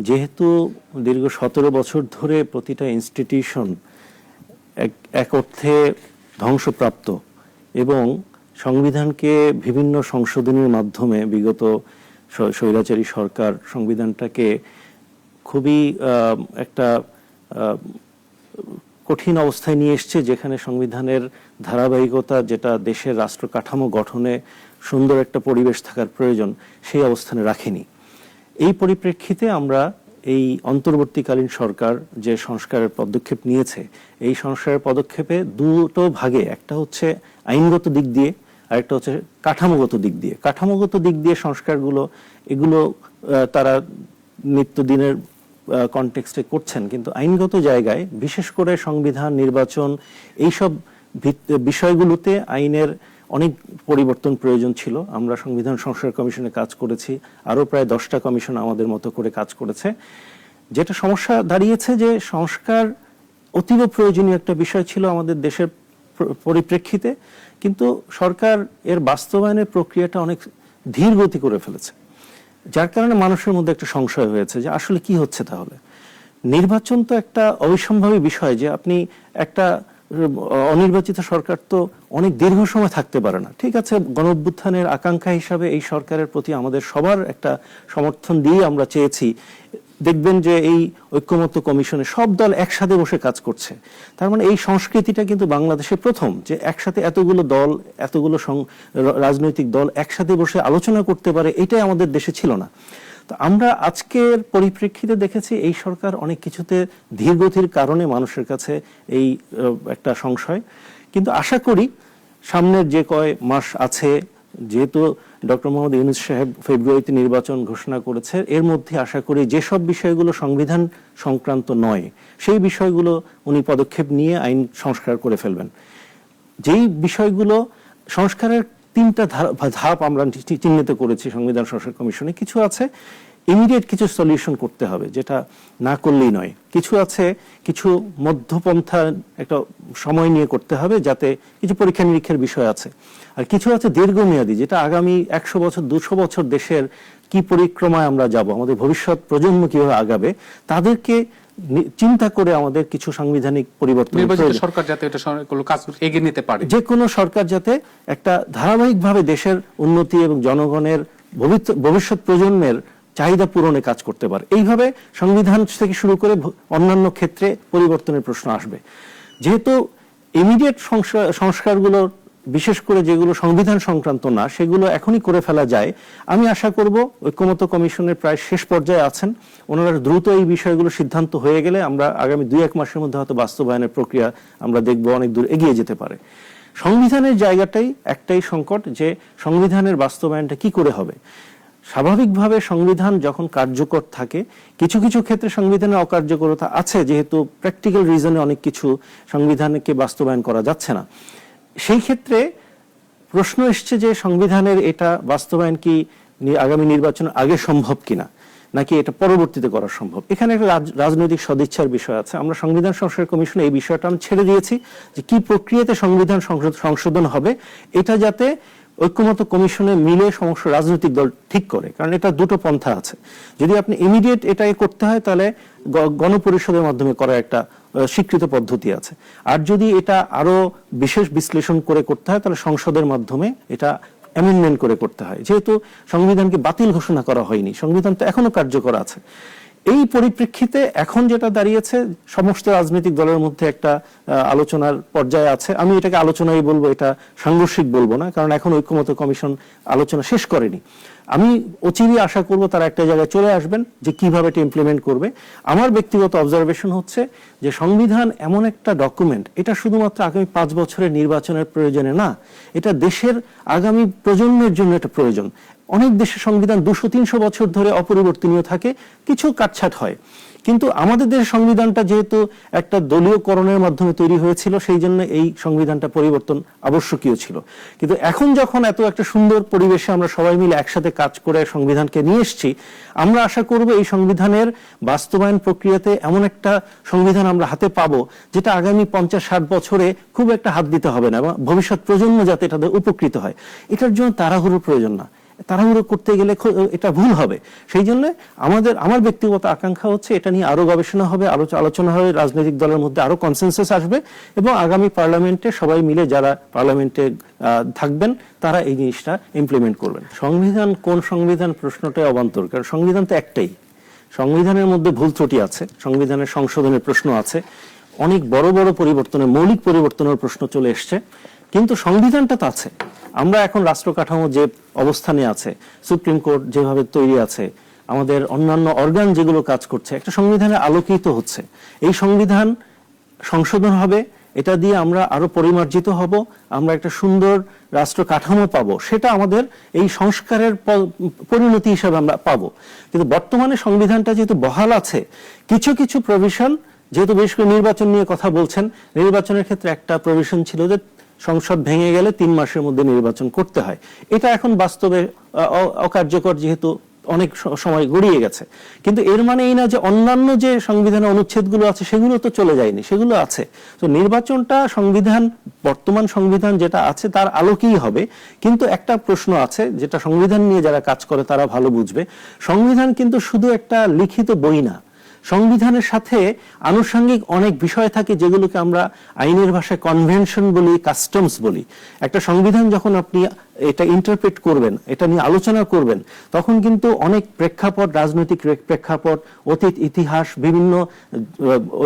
যেহেতু দীর্ঘ সতেরো বছর ধরে প্রতিটা ইনস্টিটিউশন এক অর্থে ধ্বংসপ্রাপ্ত এবং সংবিধানকে বিভিন্ন সংশোধনীর মাধ্যমে বিগত স্বৈরাচারী সরকার সংবিধানটাকে খুবই একটা কঠিন অবস্থায় নিয়ে এসছে যেখানে সংবিধানের ধারাবাহিকতা যেটা দেশের রাষ্ট্র কাঠামো গঠনে সুন্দর একটা পরিবেশ থাকার প্রয়োজন, সেই অবস্থানে রাখেনি। এই পরিপ্রেক্ষিতে আমরা এই অন্তর্বর্তীকালীন সরকার যে সংস্কারের পদক্ষেপ নিয়েছে, এই সংস্কারের পদক্ষেপে দুটো ভাগে, একটা হচ্ছে আইনগত দিক দিয়ে, আর একটা হচ্ছে কাঠামোগত দিক দিয়ে। কাঠামোগত দিক দিয়ে সংস্কারগুলো, এগুলো তারা নিত্যদিনের কনটেক্সটে করছেন, কিন্তু আইনগত জায়গায়, বিশেষ করে সংবিধান, নির্বাচন, এইসব বিষয়গুলোতে আইনের অনেক পরিবর্তন প্রয়োজন ছিল। আমরা সংবিধান সংস্কার কমিশনে কাজ করেছি। আরও প্রায় দশটা কমিশন আমাদের মতো করে কাজ করেছে। যেটা সমস্যা দাঁড়িয়েছে যে সংস্কার অতীব প্রয়োজনীয় একটা বিষয় ছিল আমাদের দেশের পরিপ্রেক্ষিতে। কিন্তু সরকার এর বাস্তবায়নের প্রক্রিয়াটা অনেক ধীর গতি করে ফেলেছে। যার কারণে মানুষের মধ্যে একটা সংশয় হয়েছে যে আসলে কি হচ্ছে তাহলে? নির্বাচন তো একটা অবিসম্ভাবী বিষয় যে আপনি একটা অনির্বাচিত সরকার তো অনেক দীর্ঘ সময় থাকতে পারে না। ঠিক আছে গণ অভ্যুত্থানের আকাঙ্ক্ষা হিসাবে এই সরকারের প্রতি আমাদের সবার একটা সমর্থন দিয়ে আমরা চেয়েছি। দেখবেন যে এই ঐক্যমত্য কমিশনে সব দল একসাথে বসে কাজ করছে। তার মানে এই সংস্কৃতিটা কিন্তু বাংলাদেশে প্রথম যে একসাথে এতগুলো দল, এতগুলো রাজনৈতিক দল একসাথে বসে আলোচনা করতে পারে, এটাই আমাদের দেশে ছিল না। তো আমরা আজকের পরিপ্রেক্ষিতে দেখেছি এই সরকার অনেক কিছুতে ধীরগতির কারণে মানুষের কাছে এই একটা সংশয়। কিন্তু আশা করি সামনের যে কয় মাস আছে, যেহেতু ডক্টর মোহাম্মদ ইউনুস সাহেব ফেব্রুয়ারিতে নির্বাচন ঘোষণা করেছে, এর মধ্যে আশা করি যেসব বিষয়গুলো সংবিধান সংক্রান্ত নয়, সেই বিষয়গুলো উনি পদক্ষেপ নিয়ে আইন সংস্কার করে ফেলবেন। যেই বিষয়গুলো সংস্কারের তিনটা ধাপ আমরা চিহ্নিত করেছি সংবিধান সংস্কার কমিশনে। কিছু আছে ইমিডিয়েট কিছু সলিউশন করতে হবে, যেটা না করলেই নয়। কিছু আছে কিছু মধ্যপন্থা একটা সময় নিয়ে করতে হবে যাতে কিছু পরীক্ষা নিরীক্ষার বিষয় আছে। আর কিছু আছে দীর্ঘমেয়াদী, যেটা আগামী একশো বছর, দুশো বছর দেশের কি পরিক্রমায় আমরা যাব, আমাদের ভবিষ্যৎ প্রজন্ম কীভাবে আগাবে, তাদেরকে চিন্তা করে আমাদের কিছু সাংবিধানিক পরিবর্তন নির্বাচিত সরকার যাতে এটা এগুলো কাজ এগিয়ে নিতে পারে। যে কোনো সরকার যাতে একটা ধারাবাহিকভাবে দেশের উন্নতি এবং জনগণের ভবিষ্যৎ- প্রজন্মের চাহিদা পূরণে কাজ করতে পারে। এইভাবে সংবিধান থেকে শুরু করে অন্যান্য ক্ষেত্রে পরিবর্তনের প্রশ্ন আসবে। যেহেতু ইমিডিয়েট সংস্কারগুলো বিশেষ করে যেগুলো সংবিধান সংক্রান্ত না, সেগুলো এখনই করে ফেলা যায়। আমি আশা করব ঐক্যমত কমিশনের প্রায় শেষ পর্যায়ে আছেন। ওনারা দ্রুত এই বিষয়গুলো সিদ্ধান্ত হয়ে গেলে আমরা আগামী দুই এক মাসের মধ্যে হয়তো বাস্তবায়নের প্রক্রিয়া আমরা দেখব অনেক দূর এগিয়ে যেতে পারে। সংবিধানের জায়গাটাই একটাই সংকট যে সংবিধানের বাস্তবায়নটা কি করে হবে। স্বাভাবিকভাবে সংবিধান যখন কার্যকর থাকে, কিছু কিছু ক্ষেত্রে সংবিধানের অকার্যকরতা আছে, যেহেতু প্র্যাকটিক্যাল রিজনে অনেক কিছু সংবিধানকে বাস্তবায়ন করা যাচ্ছে না। সেই ক্ষেত্রে প্রশ্ন এসছে যে সংবিধানের এটা বাস্তবায়ন কি আগামী নির্বাচন আগে সম্ভব কিনা, নাকি এটা পরবর্তীতে করা সম্ভব? এখানে একটা রাজ- রাজনৈতিক সদিচ্ছার বিষয় আছে। আমরা সংবিধান সংস্কার কমিশনে এই বিষয়টা আমি ছেড়ে দিয়েছি যে কি প্রক্রিয়াতে সংবিধান সংশোধন হবে, এটা যাতে ঐক্যমত কমিশনে মিলে সমস্ত রাজনৈতিক দল ঠিক করে, কারণ এটা দুটো পন্থা আছে। যদি আপনি ইমিডিয়েট এটাকে করতে হয়, তাহলে গণপরিষদের মাধ্যমে করা একটা স্বীকৃত পদ্ধতি আছে। আর যদি এটা আরও বিশেষ বিশ্লেষণ করে করতে হয়, তাহলে সংসদের মাধ্যমে এটা অ্যামেন্ডমেন্ট করে করতে হয়। যেহেতু সংবিধানকে বাতিল ঘোষণা করা হয়নি, সংবিধান তো এখনও কার্যকর আছে। এই পরিপ্রেক্ষিতে এখন যেটা দাঁড়িয়েছে, সমস্ত রাজনৈতিক দলের মধ্যে একটা আলোচনার পর্যায়ে আছে। আমি এটাকে আলোচনাই বলব, এটা সাংঘর্ষিক বলব না, কারণ এখন ঐক্যমত কমিশন আলোচনা শেষ করেনি। আমি অচিরই আশা করব তারা একটা জায়গায় চলে আসবেন যে কীভাবে এটা ইমপ্লিমেন্ট করবে। আমার ব্যক্তিগত অবজারভেশন হচ্ছে যে সংবিধান এমন একটা ডকুমেন্ট এটা শুধুমাত্র আগামী পাঁচ বছরের নির্বাচনের প্রয়োজনে না, এটা দেশের আগামী প্রজন্মের জন্য এটা প্রয়োজন। অনেক দেশের সংবিধান দুশো তিনশো বছর ধরে অপরিবর্তনীয় থাকে, কিছু কাটছাট হয়। কিন্তু আমাদের দেশের সংবিধানটা যেহেতু একটা দলীয়করণের মাধ্যমে তৈরি হয়েছিল, সেই জন্য এই সংবিধানটা পরিবর্তন আবশ্যকীয় ছিল। কিন্তু এখন যখন এত একটা সুন্দর পরিবেশে আমরা সবাই মিলে একসাথে কাজ করে সংবিধানকে নিয়ে এসেছি, আমরা আশা করব এই সংবিধানের বাস্তবায়ন প্রক্রিয়াতে এমন একটা সংবিধান আমরা হাতে পাবো, যেটা আগামী পঞ্চাশ ষাট বছরে খুব একটা হাত দিতে হবে না, এবং ভবিষ্যৎ প্রজন্ম যাতে এটাতে উপকৃত হয়। এটার জন্য তাড়াহুড়োর প্রয়োজন না। তাড়াহুড়ো করতে গেলে এটা ভুল হবে। সেই জন্য আমাদের, আমার ব্যক্তিগত আকাঙ্ক্ষা হচ্ছে এটা নিয়ে আরও গবেষণা হবে আরও আলোচনা হবে, রাজনৈতিক দলের মধ্যে আরও কনসেনসাস আসবে এবং আগামী পার্লামেন্টে সবাই মিলে যারা পার্লামেন্টে থাকবেন তারা এই জিনিসটা ইমপ্লিমেন্ট করবেন। সংবিধান কোন সংবিধান প্রশ্নটাই অবান্তর, কারণ সংবিধান তো একটাই। সংবিধানের মধ্যে ভুল ত্রুটি আছে, সংবিধানের সংশোধনের প্রশ্ন আছে। অনেক বড় বড় পরিবর্তনের, মৌলিক পরিবর্তনের প্রশ্ন চলে এসছে। কিন্তু সংবিধানটা তো আছে। আমরা এখন রাষ্ট্র কাঠামো যে অবস্থানে আছে, সুপ্রিম কোর্ট যেভাবে তৈরি আছে, আমাদের অন্যান্য অর্গান যেগুলো কাজ করছে, একটা সংবিধানে আলোকিত হচ্ছে। এই সংবিধান সংশোধন হবে, এটা দিয়ে আমরা আরও পরিমার্জিত হব, আমরা একটা সুন্দর রাষ্ট্র কাঠামো পাবো, সেটা আমাদের এই সংস্কারের পরিণতি হিসাবে আমরা পাবো। কিন্তু বর্তমানে সংবিধানটা যেহেতু বহাল আছে, কিছু কিছু প্রভিশন যেহেতু বেশ করে নির্বাচন নিয়ে কথা বলছেন, নির্বাচনের ক্ষেত্রে একটা প্রভিশন ছিল যে সংসদ ভেঙে গেলে তিন মাসের মধ্যে নির্বাচন করতে হয়। এটা এখন বাস্তবে অকার্যকর যেহেতু অনেক সময় গড়িয়ে গেছে। কিন্তু এর মানে এই না যে অন্যান্য যে সংবিধানের অনুচ্ছেদগুলো আছে, সেগুলো তো চলে যায়নি, সেগুলো আছে। তো নির্বাচনটা সংবিধান, বর্তমান সংবিধান যেটা আছে, তার আলোকেই হবে। কিন্তু একটা প্রশ্ন আছে, যেটা সংবিধান নিয়ে যারা কাজ করে, তারা ভালো বুঝবে। সংবিধান কিন্তু শুধু একটা লিখিত বই না সংবিধানের সাথে আনুষঙ্গিক অনেক বিষয় থাকে যেগুলোকে আমরা আইনের ভাষায় কনভেনশন বলি কাস্টমস বলি। একটা সংবিধান যখন আপনি এটা ইন্টারপ্রেট করবেন, এটা নিয়ে আলোচনা করবেন। তখন কিন্তু অনেক প্রেক্ষাপট, রাজনৈতিক প্রেক্ষাপট, অতীত ইতিহাস, বিভিন্ন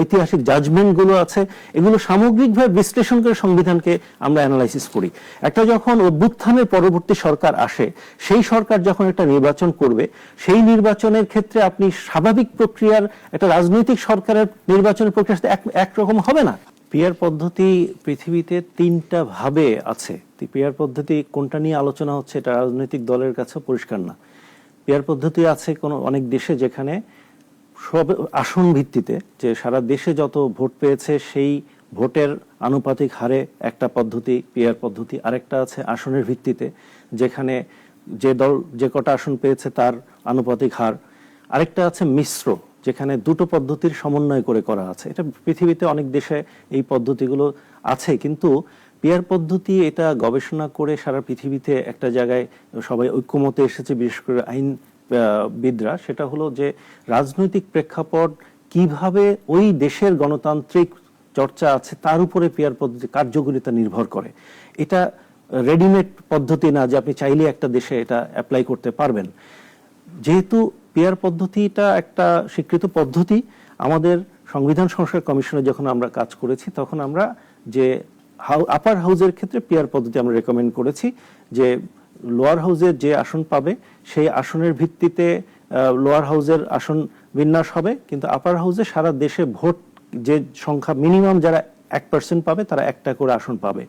ঐতিহাসিক জাজমেন্টগুলো আছে, এগুলো সামগ্রিকভাবে বিশ্লেষণ করে সংবিধানকে আমরা অ্যানালাইসিস করি। একটা যখন অভ্যুত্থানের পরবর্তী সরকার আসে, সেই সরকার যখন একটা নির্বাচন করবে, সেই নির্বাচনের ক্ষেত্রে আপনি স্বাভাবিক প্রক্রিয়ার একটা রাজনৈতিক সরকারের নির্বাচনের প্রক্রিয়া একরকম হবে না। পিয়ার পদ্ধতি পৃথিবীতে তিনটা ভাবে আছে। পিয়ার পদ্ধতি কোনটা নিয়ে আলোচনা হচ্ছে এটা রাজনৈতিক দলের কাছে পরিষ্কার না। পিয়ার পদ্ধতি আছে কোনো, অনেক দেশে যেখানে সব আসন ভিত্তিতে যে সারা দেশে যত ভোট পেয়েছে সেই ভোটের আনুপাতিক হারে একটা পদ্ধতি, পিয়ার পদ্ধতি আরেকটা আছে আসনের ভিত্তিতে যেখানে যে দল, যে কটা আসন পেয়েছে তার আনুপাতিক হার। আরেকটা আছে মিশ্র যেখানে দুটো পদ্ধতির সমন্বয় করে করা আছে। এটা পৃথিবীতে অনেক দেশে এই পদ্ধতিগুলো আছে, কিন্তু পিয়ার পদ্ধতি এটা গবেষণা করে সারা পৃথিবীতে একটা জায়গায় সবাই ঐক্যমতে এসেছে, বিশেষ করে আইন বিদরা। সেটা হলো যে রাজনৈতিক প্রেক্ষাপট কীভাবে ওই দেশের গণতান্ত্রিক চর্চা আছে, তার উপরে পিয়ার পদ্ধতি কার্যকরিতা নির্ভর করে। এটা রেডিমেড পদ্ধতি না যে আপনি চাইলে একটা দেশে এটা অ্যাপ্লাই করতে পারবেন। যেহেতু পিয়ার পদ্ধতিটা একটা স্বীকৃত পদ্ধতি। আমাদের সংবিধান সংস্কার কমিশনে যখন আমরা কাজ করেছি, তখন আমরা যে আপার হাউজের ক্ষেত্রে পিয়ার পদ্ধতি আমরা রেকমেন্ড করেছি, যে লোয়ার হাউজের যে আসন পাবে, সেই আসনের ভিত্তিতে লোয়ার হাউজের আসন বিন্যাস হবে। কিন্তু আপার হাউজে সারা দেশে ভোট যে সংখ্যা মিনিমাম যারা এক পার্সেন্ট পাবে, তারা একটা করে আসন পাবে।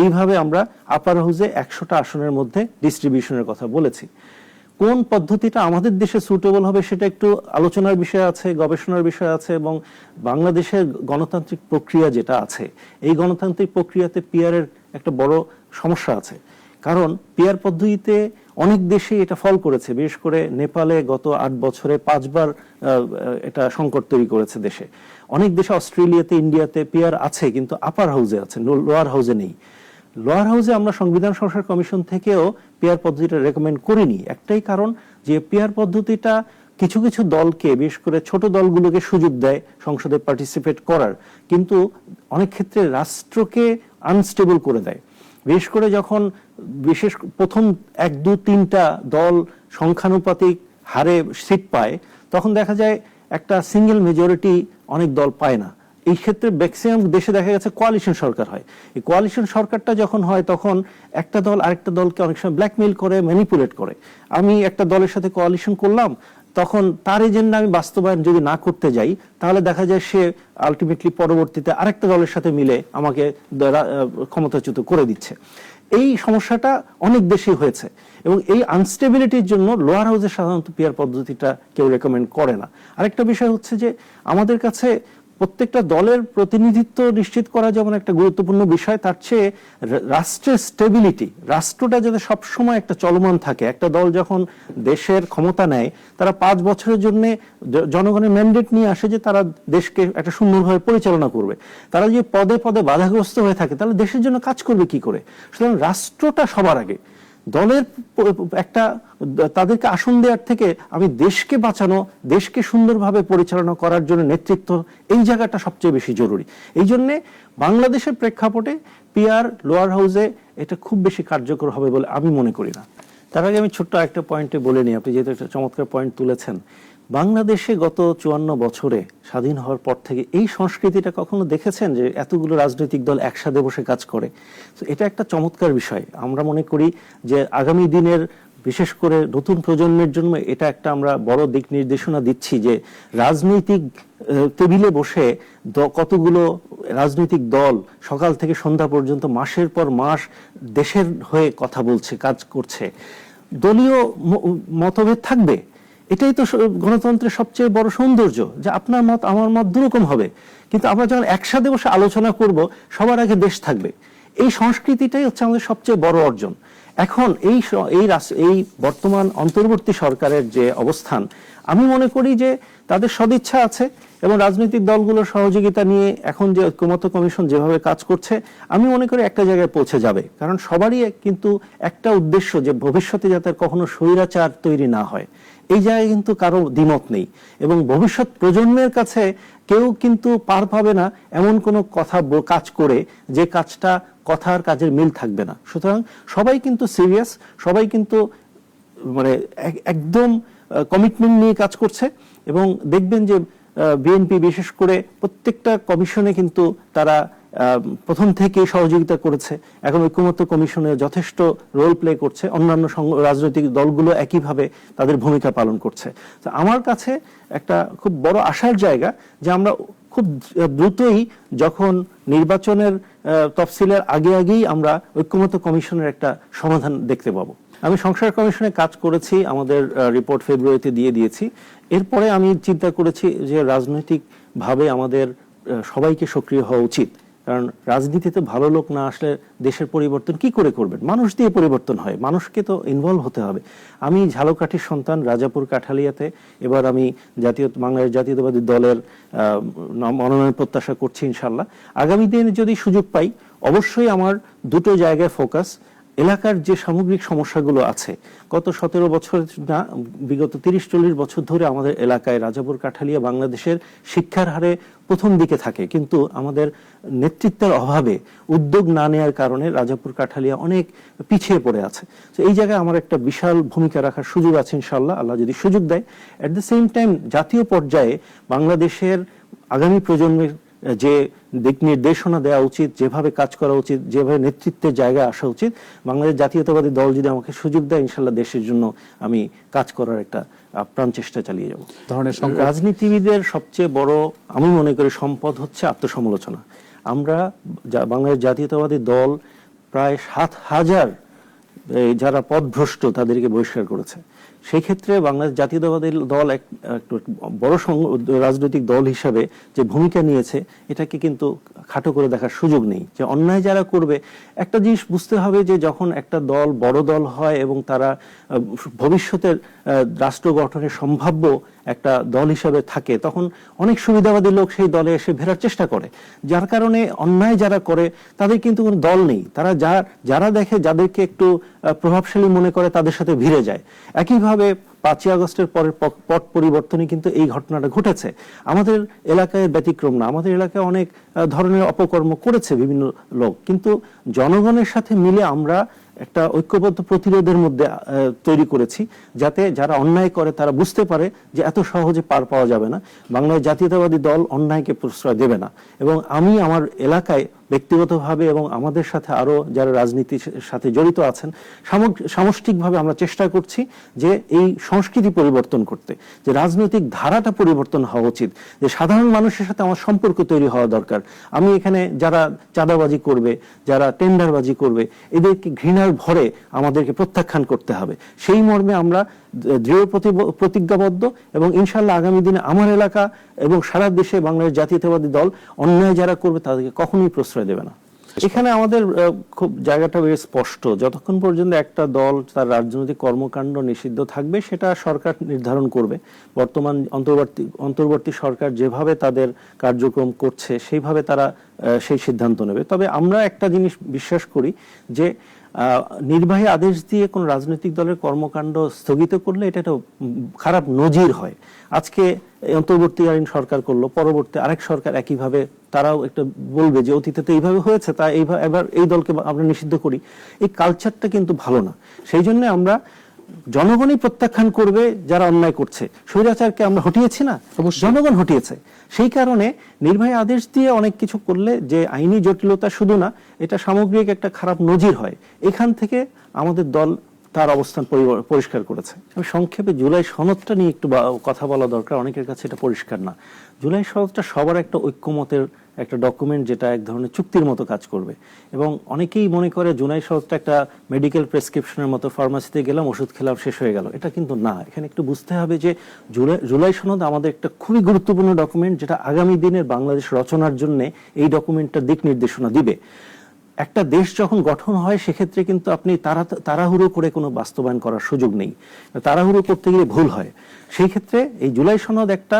এইভাবে আমরা আপার হাউজে একশোটা আসনের মধ্যে ডিস্ট্রিবিউশনের কথা বলেছি। কোন পদ্ধতিটা আমাদের দেশে সুটেবল হবে সেটা একটু আলোচনার বিষয় আছে, গবেষণার বিষয় আছে এবং বাংলাদেশের গণতান্ত্রিক প্রক্রিয়া যেটা আছে, এই গণতান্ত্রিক প্রক্রিয়াতে পিয়ারের একটা বড় সমস্যা আছে। কারণ পিয়ার পদ্ধতিতে অনেক দেশে এটা ফল করেছে, বিশেষ করে নেপালে গত আট বছরে পাঁচবার এটা সংকট তৈরি করেছে দেশে। অনেক দেশে অস্ট্রেলিয়াতে, ইন্ডিয়াতে পিয়ার আছে, কিন্তু আপার হাউজে আছে লোয়ার হাউজে নেই। লোয়ার হাউসে আমরা সংবিধান সংস্কার কমিশন থেকেও পেয়ার পদ্ধতিটা রেকমেন্ড করিনি। একটাই কারণ যে পেয়ার পদ্ধতিটা কিছু কিছু দলকে, বিশেষ করে ছোট দলগুলোকে সুযোগ দেয় সংসদে পার্টিসিপেট করার। কিন্তু অনেক ক্ষেত্রে রাষ্ট্রকে আনস্টেবল করে দেয়। বিশেষ করে যখন বিশেষ প্রথম এক, দু, তিনটা দল সংখ্যানুপাতিক হারে সিট পায়, তখন দেখা যায় একটা সিঙ্গেল মেজরিটি অনেক দল পায় না। এই ক্ষেত্রে ম্যাক্সিমাম দেশে দেখা গেছে কোয়ালিশন সরকার হয়। এই কোয়ালিশন সরকারটা যখন হয়, তখন একটা দল আরেকটা দলকে অনেক সময় ব্ল্যাকমেইল করে ম্যানিপুলেট করে। আমি একটা দলের সাথে কোয়ালিশন করলাম, তখন তার এজেন্ডা আমি বাস্তবায়ন যদি না করতে যাই, তাহলে দেখা যায় সে আলটিমেটলি পরবর্তীতে আরেকটা দলের সাথে মিলে আমাকে ক্ষমতাচ্যুত করে দিচ্ছে। এই সমস্যাটা অনেক দেশেই হয়েছে এবং এই আনস্টেবিলিটির জন্য লোয়ার হাউসে সাধারণত পিয়ার পদ্ধতিটা কেউ রেকমেন্ড করে না। আরেকটা বিষয় হচ্ছে যে, আমাদের কাছে প্রত্যেকটা দলের প্রতিনিধিত্ব নিশ্চিত করা যেমন একটা গুরুত্বপূর্ণ বিষয়, তার চেয়ে রাষ্ট্রের স্টেবিলিটি রাষ্ট্রটা যাতে সবসময় একটা চলমান থাকে। একটা দল যখন দেশের ক্ষমতা নেয়, তারা পাঁচ বছরের জন্য জনগণের ম্যান্ডেট নিয়ে আসে যে তারা দেশকে একটা সুন্দরভাবে পরিচালনা করবে। তারা যে পদে পদে বাধাগ্রস্ত হয়ে থাকে, তাহলে দেশের জন্য কাজ করবে কি করে? সুতরাং রাষ্ট্রটা সবার আগে। দলের একটা, তাদেরকে আসন দেওয়ার থেকে আমি দেশকে বাঁচানো, দেশকে সুন্দরভাবে পরিচালনা করার জন্য নেতৃত্ব, এই জায়গাটা সবচেয়ে বেশি জরুরি। এই জন্যে বাংলাদেশের প্রেক্ষাপটে পিয়ার লোয়ার হাউসে এটা খুব বেশি কার্যকর হবে বলে আমি মনে করি না। তার আগে আমি ছোট্ট একটা পয়েন্টে বলে নিই। আপনি যেহেতু একটা চমৎকার পয়েন্ট তুলেছেন বাংলাদেশে গত চুয়ান্ন বছরে স্বাধীন হওয়ার পর থেকে এই সংস্কৃতিটা কখনো দেখেছেন যে এতগুলো রাজনৈতিক দল একসাথে বসে কাজ করে? তো এটা একটা চমৎকার বিষয়। আমরা মনে করি যে আগামী দিনের, বিশেষ করে নতুন প্রজন্মের জন্য এটা একটা আমরা বড় দিক নির্দেশনা দিচ্ছি যে রাজনৈতিক টেবিলে বসে কতগুলো রাজনৈতিক দল সকাল থেকে সন্ধ্যা পর্যন্ত, মাসের পর মাস দেশের হয়ে কথা বলছে, কাজ করছে। দলীয় মতভেদ থাকবে? এটাই তো গণতন্ত্রের সবচেয়ে বড় সৌন্দর্য, যে আপনার মত আমার মত দুরকম হবে। কিন্তু আমরা যখন একসাথে বসে আলোচনা করব, সবার আগে দেশ থাকবে। এই সংস্কৃতিটাই হচ্ছে আমাদের সবচেয়ে বড় অর্জন। এখন এই এই এই বর্তমান অন্তর্বর্তী সরকারের যে অবস্থান, আমি মনে করি যে তাদের সদিচ্ছা আছে এবং রাজনৈতিক দলগুলোর সহযোগিতা নিয়ে এখন যে ঐক্যমত্য কমিশন যেভাবে কাজ করছে, আমি মনে করি একটা জায়গায় পৌঁছে যাবে। কারণ সবারই কিন্তু একটা উদ্দেশ্য যে ভবিষ্যতে যাতে কখনো স্বৈরাচার তৈরি না হয়। এই জায়গায় কিন্তু কারও দ্বিমত নেই এবং ভবিষ্যৎ প্রজন্মের কাছে কেউ কিন্তু পার পাবে না এমন কোনো কথা কাজ করে যে কাজটা কথার কাজের মিল থাকবে না। সুতরাং সবাই কিন্তু সিরিয়াস, সবাই কিন্তু মানে এক- একদম কমিটমেন্ট নিয়ে কাজ করছে এবং দেখবেন যে বিএনপি বিশেষ করে প্রত্যেকটা কমিশনে কিন্তু তারা প্রথম থেকেই সহযোগিতা করেছে। এখন ঐক্যমত্য কমিশনে যথেষ্ট রোল প্লে করছে। অন্যান্য রাজনৈতিক দলগুলো একইভাবে তাদের ভূমিকা পালন করছে। তো আমার কাছে একটা খুব বড় আশার জায়গা যে আমরা খুব দ্রুতই যখন নির্বাচনের তফসিলের আগে আগেই আমরা ঐক্যমত্য কমিশনের একটা সমাধান দেখতে পাবো। আমি সংস্কার কমিশনে কাজ করেছি, আমাদের রিপোর্ট ফেব্রুয়ারিতে দিয়ে দিয়েছি। এরপরে আমি চিন্তা করেছি যে রাজনৈতিকভাবে আমাদের সবাইকে সক্রিয় হওয়া উচিত। কারণ রাজনীতিতে ভালো লোক না আসলে দেশের পরিবর্তন কি করে করবেন? মানুষ দিয়ে পরিবর্তন হয়, মানুষকে তো ইনভলভ হতে হবে। আমি ঝালকাঠির সন্তান, রাজাপুর কাঠালিয়াতে। এবার আমি জাতীয়, বাংলাদেশ জাতীয়তাবাদী দলের মনোনয়ন প্রত্যাশা করছি ইনশাল্লাহ আগামী দিনে যদি সুযোগ পাই, অবশ্যই আমার দুটো জায়গায় ফোকাস এলাকার যে সামগ্রিক সমস্যাগুলো আছে, গত সতেরো বছর না, বিগত তিরিশ চল্লিশ বছর ধরে আমাদের এলাকায় রাজাপুর, কাঠালিয়া বাংলাদেশের শিক্ষার হারে প্রথম দিকে থাকে। কিন্তু আমাদের নেতৃত্বের অভাবে উদ্যোগ না নেওয়ার কারণে রাজাপুর, কাঠালিয়া অনেক পিছিয়ে পড়ে আছে। তো এই জায়গায় আমার একটা বিশাল ভূমিকা রাখার সুযোগ আছে ইনশাল্লাহ আল্লাহ যদি সুযোগ দেয়। অ্যাট দ্য সেম টাইম জাতীয় পর্যায়ে বাংলাদেশের আগামী প্রজন্মের যে দিক নির্দেশনা দেওয়া উচিত যেভাবে কাজ করা উচিত যেভাবে নেতৃত্বের জায়গায় আসা উচিত বাংলাদেশ জাতীয়তাবাদী দল যদি আমাকে সুযোগ দেয় ইনশাল্লাহ দেশের জন্য আমি কাজ করার একটা আপ্রাণ চেষ্টা চালিয়ে যাব। ধরনের রাজনীতিবিদের সবচেয়ে বড় আমি মনে করি সম্পদ হচ্ছে আত্মসমালোচনা। আমরা বাংলাদেশ জাতীয়তাবাদী দল প্রায় সাত হাজার যারা পদভ্রষ্ট তাদেরকে বহিষ্কার করেছে। সেই ক্ষেত্রে বাংলাদেশ জাতীয়তাবাদী দল এক বড় রাজনৈতিক দল হিসাবে যে ভূমিকা নিয়েছে, এটাকে কিন্তু খাটো করে দেখার সুযোগ নেই। যে অন্যায় যারা করবে, একটা জিনিস বুঝতে হবে যে যখন একটা দল বড় দল হয় এবং তারা ভবিষ্যতের রাষ্ট্র গঠনের সম্ভাব্য একটা দল হিসাবে থাকে, তখন অনেক সুবিধাবাদী লোক সেই দলে এসে ফেরার চেষ্টা করে। যার কারণে অন্যায় যারা করে, তাদের কিন্তু কোনো দল নেই। তারা যা, যারা দেখে যাদেরকে একটু প্রভাবশালী মনে করে, তাদের সাথে ভিড়ে যায়। একইভাবে পাঁচই আগস্টের পরের পট পরিবর্তনে কিন্তু এই ঘটনাটা ঘটেছে। আমাদের এলাকায় ব্যতিক্রম না। আমাদের এলাকায় অনেক ধরনের অপকর্ম করেছে বিভিন্ন লোক। কিন্তু জনগণের সাথে মিলে আমরা একটা ঐক্যবদ্ধ প্রতিরোধের মধ্যে তৈরি করেছি, যাতে যারা অন্যায় করে তারা বুঝতে পারে যে এত সহজে পার পাওয়া যাবে না। বাংলায় জাতীয়তাবাদী দল অন্যায়কে প্রশ্রয় দেবে না। এবং আমি আমার এলাকায় ব্যক্তিগতভাবে এবং আমাদের সাথে আরও যারা রাজনীতির সাথে জড়িত আছেন সামষ্টিকভাবে আমরা চেষ্টা করছি যে এই সংস্কৃতি পরিবর্তন করতে, যে রাজনৈতিক ধারাটা পরিবর্তন হওয়া উচিত, যে সাধারণ মানুষের সাথে আমার সম্পর্ক তৈরি হওয়া দরকার। আমি এখানে যারা চাঁদাবাজি করবে, যারা টেন্ডারবাজি করবে, এদেরকে ঘৃণার ভরে আমাদেরকে প্রত্যাখ্যান করতে হবে। সেই মর্মে আমরা দৃঢ় প্রতিজ্ঞাবদ্ধ এবং ইনশাল্লাহ আগামী দিনে আমার এলাকা এবং সারা দেশে বাংলাদেশ জাতীয়তাবাদী দল অন্যায় যারা করবে তাদেরকে কখনোই প্রশ্রয় দেবে না। এখানে আমাদের খুব জায়গাটা বেশ স্পষ্ট। যতক্ষণ পর্যন্ত একটা দল, তার রাজনৈতিক কর্মকাণ্ড নিষিদ্ধ থাকবে, সেটা সরকার নির্ধারণ করবে। বর্তমান অন্তর্বর্তী অন্তর্বর্তী সরকার যেভাবে তাদের কার্যক্রম করছে, সেইভাবে তারা সেই সিদ্ধান্ত নেবে। তবে আমরা একটা জিনিস বিশ্বাস করি যে নির্বাহী আদেশ দিয়ে কোন রাজনৈতিক দলের কর্মকাণ্ড স্থগিত করলে এটা একটা খারাপ নজির হয়। আজকে অন্তর্বর্তীকালীন সরকার করল, পরবর্তী আরেক সরকার একইভাবে তারাও একটা বলবে যে অতীতে তো এইভাবে হয়েছে, তা এইভাবে, এবার এই দলকে আমরা নিষিদ্ধ করি। এই কালচারটা কিন্তু ভালো না। সেই জন্য আমরা জনগণই প্রত্যাখ্যান করবে যারা অন্যায় করছে। স্বৈরাচারকে আমরা হটিয়েছি না। জনগণ হটিয়েছে। সেই কারণে নির্বাহী আদেশ দিয়ে অনেক কিছু করলে যে আইনি জটিলতা শুধু না এটা সামগ্রিক একটা খারাপ নজির হয়। এখান থেকে আমাদের দল তার অবস্থান পরিষ্কার করেছে। আমি সংক্ষেপে জুলাই সনদটা নিয়ে একটু কথা বলা দরকার, অনেকের কাছে এটা পরিষ্কার না। জুলাই সনদটা সবার একটা ঐক্যমতের একটা ডকুমেন্ট যেটা এক ধরনের চুক্তির মতো কাজ করবে। এবং অনেকেই মনে করে জুলাই সনদটা একটা মেডিকেল প্রেসক্রিপশনের মতো ফার্মাসিতে গেলাম, ওষুধ খেলাম, শেষ হয়ে গেল। এটা কিন্তু না। এখানে একটু বুঝতে হবে যে জুলাই জুলাই সনদ আমাদের একটা খুবই গুরুত্বপূর্ণ ডকুমেন্ট যেটা আগামী দিনের বাংলাদেশ রচনার জন্য এই ডকুমেন্টটা দিক নির্দেশনা দিবে। একটা দেশ যখন গঠন হয়, সেক্ষেত্রে কিন্তু আপনি তাড়া তাড়াহুড়ো করে কোনো বাস্তবায়ন করার সুযোগ নেই। তাড়াহুড়ো করতে গিয়ে ভুল হয়। সেই ক্ষেত্রে এই জুলাই সনদ একটা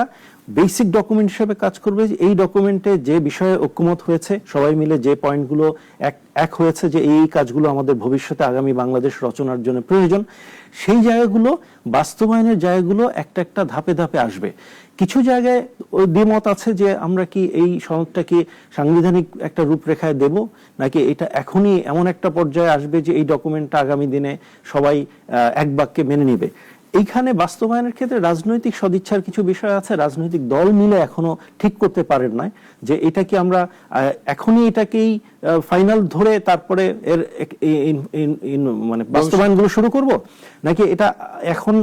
বেসিক ডকুমেন্ট হিসেবে কাজ করবে এই ডকুমেন্টে যে বিষয়ে ঐক্যমত হয়েছে, সবাই মিলে যে পয়েন্টগুলো এক এক হয়েছে যে এই কাজগুলো আমাদের ভবিষ্যতে আগামী বাংলাদেশ রচনার জন্য প্রয়োজন, সেই জায়গাগুলো, বাস্তবায়নের জায়গাগুলো একটা একটা ধাপে ধাপে আসবে। কিছু জায়গায় দ্বিমত আছে যে আমরা কি এই সনদটা কি সাংবিধানিক একটা রূপরেখায় দেব, নাকি এটা এখনই এমন একটা পর্যায়ে আসবে যে এই ডকুমেন্টটা আগামী দিনে সবাই এক বাক্যে মেনে নিবে? এইখানে বাস্তবায়নের ক্ষেত্রে রাজনৈতিক সদিচ্ছার কিছু বিষয় আছে, রাজনৈতিক দল মিলে এখনও ঠিক করতে পারেন নাই যে এটা কি আমরা এখনই এটাকেই ফাইনাল ধরে তারপরে এর মানে বাস্তবায়নগুলো শুরু করব? নাকি এটা এখন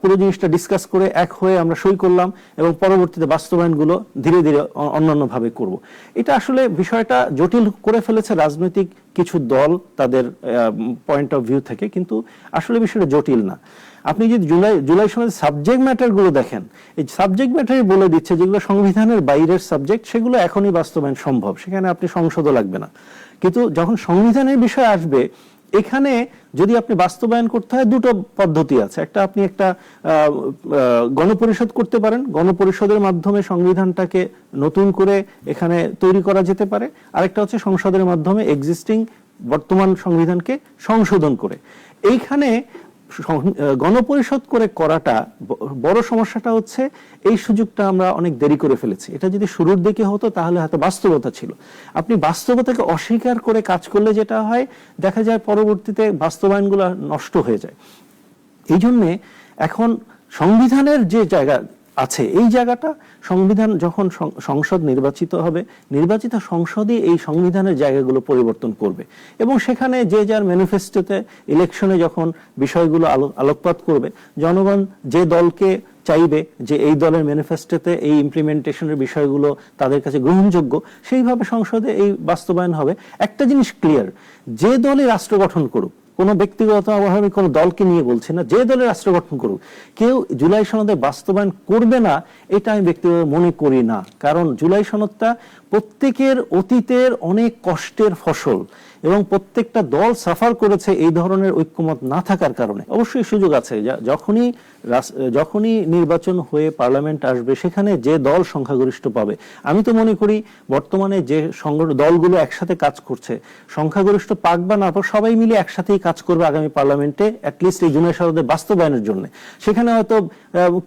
পুরো জিনিসটা ডিসকাস করে এক হয়ে আমরা সই করলাম এবং পরবর্তীতে বাস্তবায়নগুলো ধীরে ধীরে অন্যান্যভাবে করব? এটা আসলে বিষয়টা জটিল করে ফেলেছে রাজনৈতিক কিছু দল তাদের পয়েন্ট অফ ভিউ থেকে কিন্তু আসলে বিষয়টা জটিল না। আপনি যদি জুলাই জুলাই সময় সাবজেক্ট ম্যাটারগুলো দেখেন এই সাবজেক্ট ম্যাটারই বলে দিচ্ছে যেগুলো সংবিধানের বাইরের সাবজেক্ট সেগুলো এখনই বাস্তবায়ন সম্ভব। সেখানে আপনি সংসদও লাগবে না। কিন্তু যখন সংবিধানের বিষয় আসবে, এখানে যদি আপনি বাস্তবায়ন করতে হয়, দুটো পদ্ধতি আছে। একটা আপনি একটা গণপরিষদ করতে পারেন। গণপরিষদের মাধ্যমে সংবিধানটাকে নতুন করে এখানে তৈরি করা যেতে পারে। আরেকটা হচ্ছে সংসদের মাধ্যমে এক্সিস্টিং বর্তমান সংবিধানকে সংশোধন করে। এইখানে গণপরিষদ করে করাটা বড় সমস্যাটা হচ্ছে এই সুযোগটা আমরা অনেক দেরি করে ফেলেছি। এটা যদি শুরুর দিকে হতো তাহলে হয়তো বাস্তবতা ছিল। আপনি বাস্তবতাকে অস্বীকার করে কাজ করলে যেটা হয়, দেখা যায় পরবর্তীতে বাস্তবায়নগুলো নষ্ট হয়ে যায়। এই জন্যে এখন সংবিধানের যে জায়গা আছে। এই জায়গাটা সংবিধান যখন সংসদ নির্বাচিত হবে, নির্বাচিত সংসদই এই সংবিধানের জায়গাগুলো পরিবর্তন করবে। এবং সেখানে যে যার ম্যানিফেস্টোতে ইলেকশনে যখন বিষয়গুলো আলো- আলোকপাত করবে, জনগণ যে দলকে চাইবে যে এই দলের ম্যানিফেস্টোতে এই ইমপ্লিমেন্টেশনের বিষয়গুলো তাদের কাছে গ্রহণযোগ্য, সেইভাবে সংসদে এই বাস্তবায়ন হবে। একটা জিনিস ক্লিয়ার যে দলই রাষ্ট্র গঠন করুক কোনো ব্যক্তিগত আমি কোনো দলকে নিয়ে বলছি না, যে দলের রাষ্ট্র গঠন করুক। কেউ জুলাই সনদে বাস্তবায়ন করবে না, এটা আমি ব্যক্তিগত মনে করি না। কারণ জুলাই সনদটা প্রত্যেকের অতীতের অনেক কষ্টের ফসল। এবং প্রত্যেকটা দল সাফার করেছে এই ধরনের ঐক্যমত না থাকার কারণে। অবশ্যই সুযোগ আছে। যখনই যখনই নির্বাচন হয়ে পার্লামেন্ট আসবে, সেখানে যে দল সংখ্যাগরিষ্ঠ পাবে। আমি তো মনে করি, বর্তমানে যে সংগঠন দলগুলো একসাথে কাজ করছে, সংখ্যাগরিষ্ঠ পাক বা না সবাই মিলে একসাথেই কাজ করবে আগামী পার্লামেন্টে অ্যাটলিস্ট এই জুনিয়র সনদের বাস্তবায়নের জন্য। সেখানে হয়তো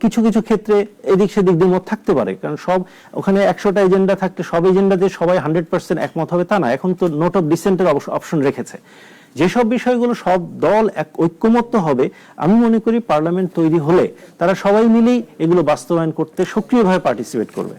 কিছু কিছু ক্ষেত্রে এদিক সেদিক দ্বিমত থাকতে পারে, কারণ সব, ওখানে একশোটা এজেন্ডা থাকতে সব এজেন্ডাতে সবাই হান্ড্রেড পার্সেন্ট একমত হবে, তা না। এখন তো নোট অফ ডিসেন্টের অপশন রেখেছে। যেসব বিষয়গুলো সব দল এক ঐক্যমত্য হবে, আমি মনে করি পার্লামেন্ট তৈরি হলে তারা সবাই মিলেই এগুলো বাস্তবায়ন করতে সক্রিয়ভাবে পার্টিসিপেট করবে।